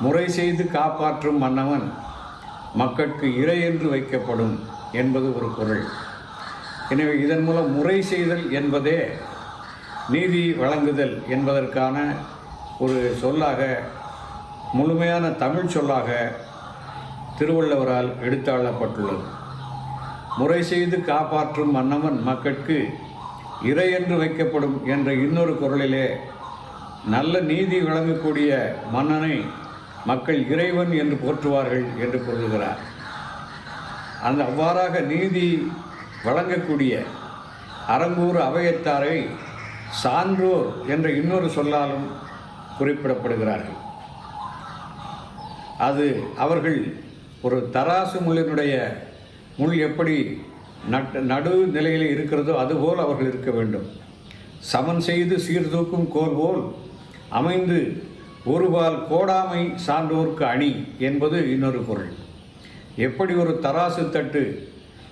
முறை செய்து காப்பாற்றும் மன்னவன் மக்கட்கு இறை என்று வைக்கப்படும் என்பது ஒரு குறள் எனவே இதன் மூலம் முறை செய்தல் என்பதே நீதி வழங்குதல் என்பதற்கான ஒரு சொல்லாக முழுமையான தமிழ் சொல்லாக திருவள்ளுவரால் எடுத்தாளப்பட்டுள்ளது. முறை செய்து காப்பாற்றும் மன்னவன் மக்கட்கு இறை என்று வைக்கப்படும் என்ற இன்னொரு குரலிலே நல்ல நீதி வழங்கக்கூடிய மன்னனை மக்கள் இறைவன் என்று போற்றுவார்கள் என்று கூறுகிறார் அந்த அவ்வாறாக நீதி வழங்கக்கூடிய அறங்கூறு அவையத்தாரை சான்றோர் என்ற இன்னொரு சொல்லாலும் குறிப்பிடப்படுகிறார்கள். அது அவர்கள் ஒரு தராசு முள்ளினுடைய முள் எப்படி நட் நடு நிலையில் இருக்கிறதோ அதுபோல் அவர்கள் இருக்க வேண்டும். சமன் செய்து சீர்தூக்கும் கோல் போல் அமைந்து ஒருபால் கோடாமை சான்றோர்க்கு அணி என்பது இன்னொரு பொருள். எப்படி ஒரு தராசு தட்டு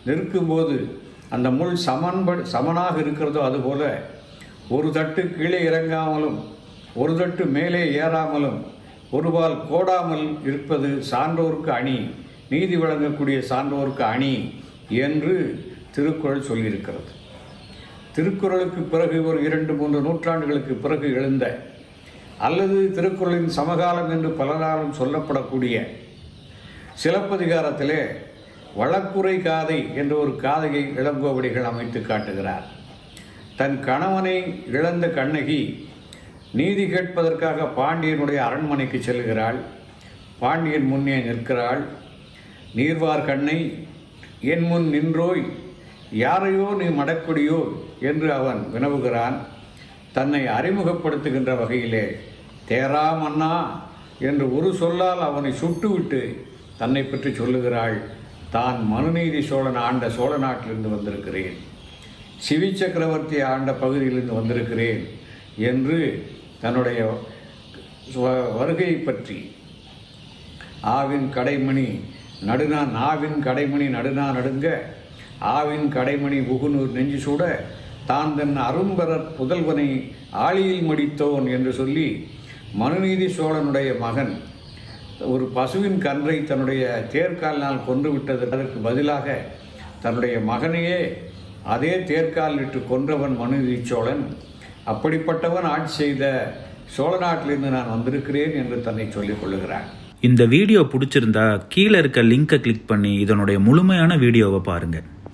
நிற்கும்போது அந்த முள் சமன்ப சமனாக இருக்கிறதோ அதுபோல ஒரு தட்டு கீழே இறங்காமலும் ஒரு தட்டு மேலே ஏறாமலும் ஒருபால் கோடாமல் இருப்பது சான்றோருக்கு அணி நீதி வழங்கக்கூடிய சான்றோருக்கு அணி என்று திருக்குறள் சொல்லியிருக்கிறது. திருக்குறளுக்கு பிறகு ஒரு இரண்டு மூன்று நூற்றாண்டுகளுக்கு பிறகு எழுந்த அல்லது திருக்குறளின் சமகாலம் என்று பலராலும் சொல்லப்படக்கூடிய சிலப்பதிகாரத்திலே வழக்குரை காதை என்ற ஒரு காதையை இளங்கோவடிகள் அமைத்து காட்டுகிறார். தன் கணவனை இழந்த கண்ணகி நீதி கேட்பதற்காக பாண்டியனுடைய அரண்மனைக்கு செல்கிறாள். பாண்டியன் முன்னே நிற்கிறாள். நீர்வார் கண்ணை என் முன் நின்றோய் யாரையோ நீ மடக்குடியோ? என்று அவன் வினவுகிறான். தன்னை அறிமுகப்படுத்துகின்ற வகையிலே தேரா மன்னா என்று ஒரு சொல்லால் அவனை சுட்டுவிட்டு தன்னை பற்றி சொல்லுகிறாள் தான் மனுநீதி சோழன் ஆண்ட சோழ நாட்டிலிருந்து வந்திருக்கிறேன். சிவி சக்கரவர்த்தி ஆண்ட பகுதியிலிருந்து வந்திருக்கிறேன் என்று தன்னுடைய வருகையை பற்றி ஆவின் கடைமணி நடுநா நாவின் கடைமணி நடுநா நடுங்க ஆவின் கடைமணி உகுநூர் நெஞ்சு சூட தான் தன் அரும்பரர் புதல்வனை ஆழியில் மடித்தோன் என்று சொல்லி மனுநீதி சோழனுடைய மகன் ஒரு பசுவின் கன்றை தன்னுடைய தேர்காலினால் கொன்று விட்டது. அதற்கு பதிலாக தன்னுடைய மகனையே அதே தேர்காலிட்டு கொன்றவன் மனுநீதி சோழன். அப்படிப்பட்டவன் ஆட்சி செய்த சோழ நாட்டிலிருந்து நான் வந்திருக்கிறேன் என்று தன்னை சொல்லிக் கொள்ளுகிறான். இந்த வீடியோ பிடிச்சிருந்தா கீழே இருக்க லிங்கை கிளிக் பண்ணி இதனுடைய முழுமையான வீடியோவை பாருங்கள்